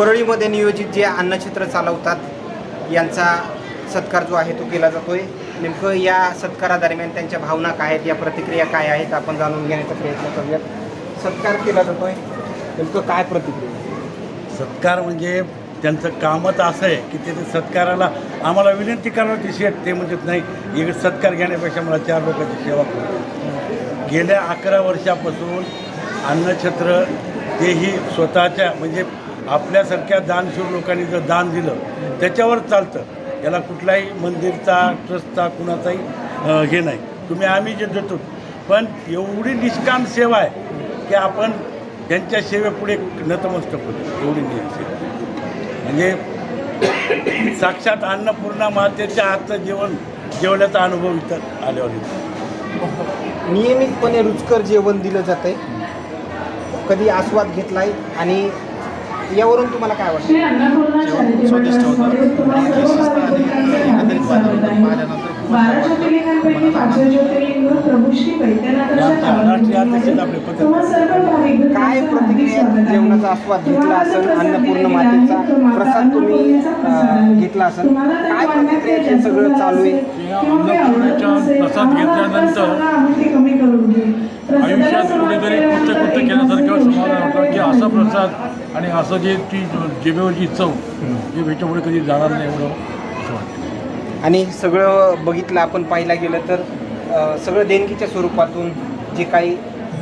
परळीमध्ये नियोजित जे अन्नक्षेत्र चालवतात यांचा सत्कार जो आहे तो केला जातो आहे नेमकं या सत्कारादरम्यान त्यांच्या भावना काय आहेत या प्रतिक्रिया काय आहेत आपण जाणून घेण्याचा प्रयत्न करूयात. सत्कार केला जातो आहे नेमकं काय प्रतिक्रिया? सत्कार म्हणजे त्यांचं कामच असं आहे की ते सत्काराला आम्हाला विनंती करावं ती ते म्हणतात नाही. इकडे सत्कार घेण्यापेक्षा मला चार लोकांची सेवा करू गेल्या अकरा वर्षापासून अन्नछत्र तेही स्वतःच्या म्हणजे आपल्यासारख्या दानशूर लोकांनी जर दान दिलं त्याच्यावर चालतं. याला कुठलाही मंदिरचा ट्रस्टचा कुणाचाही हे नाही. तुम्ही आम्ही जे देतो. पण एवढी निष्काम सेवा आहे की आपण त्यांच्या सेवेपुढे नतमस्तक होतो. एवढी नि- सेवा. म्हणजे साक्षात अन्नपूर्णा मातेच्या हातचं जेवण जेवल्याचा अनुभव इतर आल्यावर येतो. नियमितपणे रुचकर जेवण दिलं जातंय. कधी आस्वाद घेतला आहे आणि यावरून तुम्हाला काय वाटतं? जेवण स्वादिष्ट होतं एकंदरीत वातावरण पाहिल्यानंतर हे काय प्रतिक्रिया जेवणाचा आस्वाद घेतला असेल अन्नपूर्ण मातेचा प्रसाद तुम्ही घेतला असेल. काय प्रतिक्रिया सगळं चालू आहे? प्रसाद घेतल्यानंतर आयुष्यात कुठेतरी कृत्य कृत्य केल्यासारखं समाधान वाटतं की असा प्रसाद आणि असं जे ती जिभेवरची चव जी ह्याच्यापुढे कधी जाणार नाही एवढं असं वाटतं. आणि सगळं बघितलं आपण पाहायला गेलं तर अं, सगळं देणगीच्या स्वरूपातून जे काही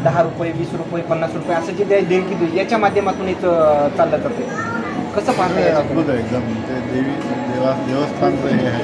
दहा रुपये वीस रुपये पन्नास रुपये असं जे दे- देणगी दिली याच्या माध्यमातून हे च- चाललं जातं. कसं पाहता? अद्भुत आहे एकदम. ते देवी देवा देवस्थानचं हे आहे.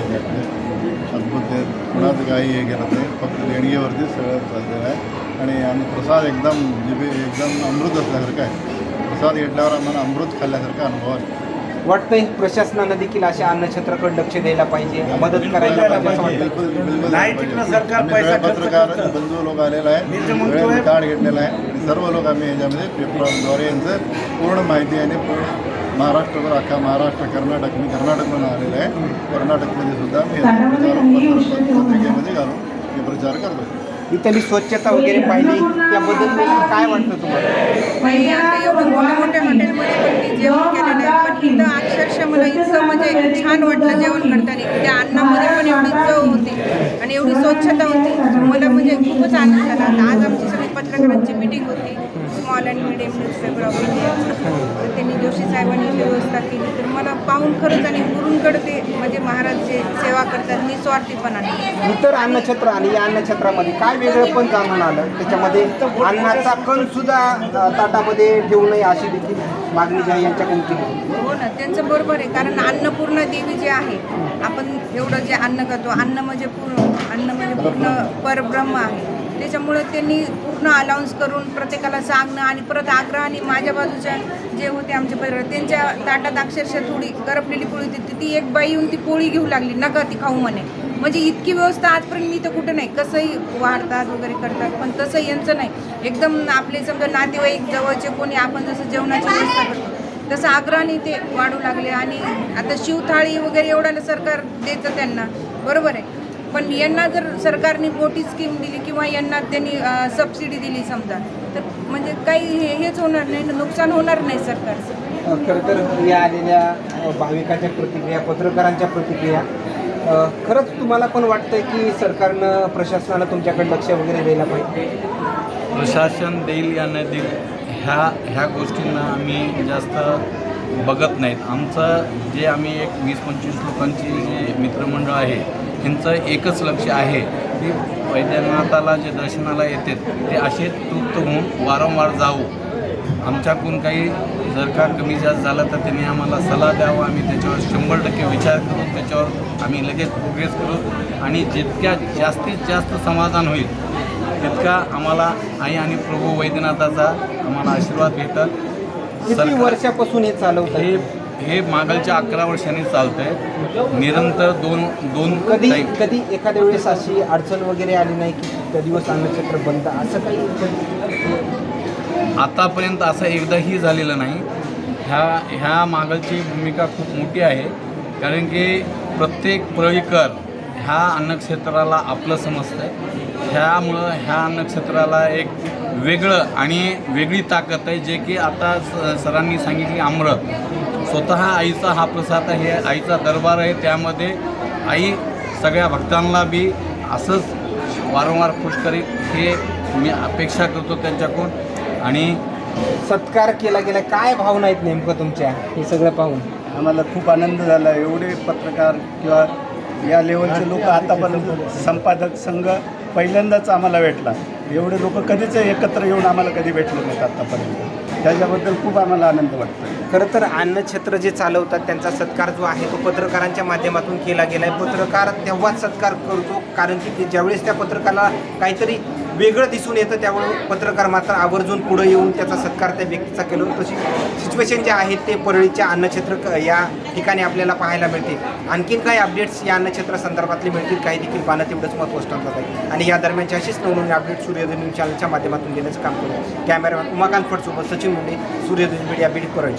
अद्भुत आहे. कुणाचं काही हे केलं नाही. फक्त देणगीवरती सगळं चाललेलं आहे. आणि आम्ही प्रसाद एकदम जिबे एकदम अमृत असल्यासारखं आहे. प्रसाद घेतल्यावर आम्हाला अमृत खाल्ल्यासारखा अनुभव आहे. वाटतंय प्रशासनानं देखील अशा अन्नक्षेत्राकडे लक्ष द्यायला पाहिजे मदत करायला पाहिजे असं वाटतं बिलकुल बिलकुल नाही पाहिजे. तिकडं सरकार आम्ही पैसा सगळे खर्च पत्रकार करतं. बंधू लोक आलेला मी तर आहे म्हणतोय- सगळ्यांनी कार्ड घेतलेलं आहे. आणि सर्व लोक आम्ही याच्यामध्ये पेपराद्वारे यांचं पूर्ण माहिती आणि पूर्ण महाराष्ट्रभर अख्खा महाराष्ट्र कर्नाटक मी कर्नाटकमधून आलेलं आहे. कर्नाटकमध्ये सुद्धा मी याचा प्रचार पत्र- पत्रिकेमध्ये घालून हे प्रचार करतो इथली स्वच्छता वगैरे पाहिली त्याबद्दल काय वाटतं तुम्हाला? मी आता एवढं मोठ्या मोठ्या हॉटेलमध्ये पण मी जेवण केलं नाही. पण इथं अक्षरशः मला इतकं म्हणजे छान वाटलं जेवण करताना. त्या अन्नामध्ये पण एवढी चव होती आणि एवढी स्वच्छता होती. मला म्हणजे खूपच आनंद झाला. आज आमची सगळी पत्रकारांची मिटिंग होती. Small and medium newspaper of India तर त्यांनी जोशी साहेबांनी व्यवस्था केली तर मला पाहून खरंच आणि गुरूंकडे ते म्हणजे महाराज जे सेवा करतात निस्वार्थीपणाने. इतर अन्नछत्र आणि या अन्नछत्रामध्ये काय वेगळं पण जाणून आलं. त्याच्यामध्ये अन्नाचा कण सुद्धा ताटामध्ये ठेवू नये अशी देखील मागणी जी आहे यांच्याकडून केली हो ना त्यांचं बरोबर आहे. कारण अन्नपूर्णा देवी जे आहे आपण एवढं जे अन्न करतो अन्न म्हणजे पूर्ण अन्न म्हणजे पूर्ण परब्रह्म आहे. त्याच्यामुळे त्यांनी पूर्ण अलाउन्स करून प्रत्येकाला सांगणं आणि परत आग्रहाने माझ्या बाजूच्या जे होते आमचे परिवार त्यांच्या ताटात अक्षरशः थोडी करपलेली पोळी होती. ती एक बाई येऊन ती पोळी घेऊ लागली. नका ती खाऊ म्हणे. म्हणजे इतकी व्यवस्था आजपर्यंत मी तर कुठं नाही. कसंही वाढतात वगैरे करतात पण तसं यांचं नाही. एकदम आपले समजा नातेवाईक जवळचे कोणी आपण जसं जेवणाची व्यवस्था करतो तसं आग्रहाने ते वाढू लागले. आणि आता शिवथाळी वगैरे एवढ्याला सरकार देतं त्यांना. बरोबर आहे. पण यांना जर सरकारने मोठी स्कीम दिली किंवा यांना त्यांनी सबसिडी दिली समजा तर म्हणजे काही हे हेच होणार नाही नुकसान होणार नाही सरकारचं खरं तर या आलेल्या अ, भाविकांच्या प्रतिक्रिया पत्रकारांच्या प्रतिक्रिया अ, खरंच तुम्हाला पण वाटतंय की सरकारनं प्रशासनानं तुमच्याकडे लक्ष वगैरे द्यायला पाहिजे? प्रशासन देईल या न देईल ह्या ह्या गोष्टींना आम्ही जास्त बघत नाहीत. आमचं जे आम्ही एक वीस पंचवीस लोकांची जे मित्रमंडळ आहे त्यांचं एकच लक्ष आहे की वैद्यनाथाला जे दर्शनाला येतात ते असे तृप्त होऊन वारंवार जावं आमच्याकडून काही जर का कमी जास्त झालं तर त्यांनी आम्हाला सल्ला द्यावा. आम्ही त्याच्यावर शंभर टक्के विचार करू त्याच्यावर आम्ही लगेच प्रोग्रेस करू. आणि जितक्या जास्तीत जास्त समाधान होईल तितका आम्हाला आई आणि प्रभू वैद्यनाथाचा आम्हाला आशीर्वाद भेटत किती वर्षापासून हे चालवत हे हे मागलच्या अकरा वर्षांनी चालतंय. निरंतर दोन दोन कधी कधी एखाद्या वेळेस अशी अडचण वगैरे आली नाही की त्या दिवस अन्नक्षेत्र बंद? असं काही आतापर्यंत असं एकदाही झालेलं नाही. ह्या ह्या मागलची भूमिका खूप मोठी आहे. कारण की प्रत्येक प्रळीकर ह्या अन्नक्षेत्राला आपलं समजतं ह्यामुळं ह्या अन्नक्षेत्राला एक वेगळं आणि वेगळी ताकद आहे जे की आता स- सरांनी सांगितली अमृत. स्वतः आईचा हा प्रसाद आहे आईचा दरबार आहे त्यामध्ये आई सगळ्या भक्तांना बी असंच वारंवार खुश करेल हे मी अपेक्षा करतो त्यांच्याकडून. आणि सत्कार केला गेला काय भावना आहेत नेमकं तुमच्या? हे सगळं पाहून. आम्हाला खूप आनंद झाला एवढे पत्रकार किंवा या लेवलचे लोक आतापर्यंत संपादक संघ पहिल्यांदाच आम्हाला भेटला. एवढे लोक कधीच एकत्र येऊन आम्हाला कधी भेटले नाहीत आतापर्यंत. त्याच्याबद्दल खूप आम्हाला आनंद वाटतो खरं तर अन्नछत्र जे चालवतात त्यांचा सत्कार जो आहे तो पत्रकारांच्या माध्यमातून केला गेला आहे पत्रकार तेव्हाच सत्कार करतो कारण की ते ज्यावेळेस त्या पत्रकाराला काहीतरी वेगळं दिसून येतं त्यामुळे पत्रकार मात्र आवर्जून पुढे येऊन त्याचा सत्कार त्या व्यक्तीचा केलो. तशी सिच्युएशन जे आहेत ते परळीच्या अन्नक्षेत्र क- या ठिकाणी आपल्याला पाहायला मिळते आणखीन काही अपडेट्स या अन्नक्षेत्र संदर्भातले मिळतील काही देखील पाहणं तेवढंच महत्त्वाचं ठरत आहे आणि या दरम्यानची अशीच नवनवीन अपडेट सूर्योदय न्यूज चॅनलच्या माध्यमातून देण्याचं काम करू कॅमेरामॅन उमाकांत फडसोबत सचिन मुंडे सूर्योदय मीडिया बीड परळी.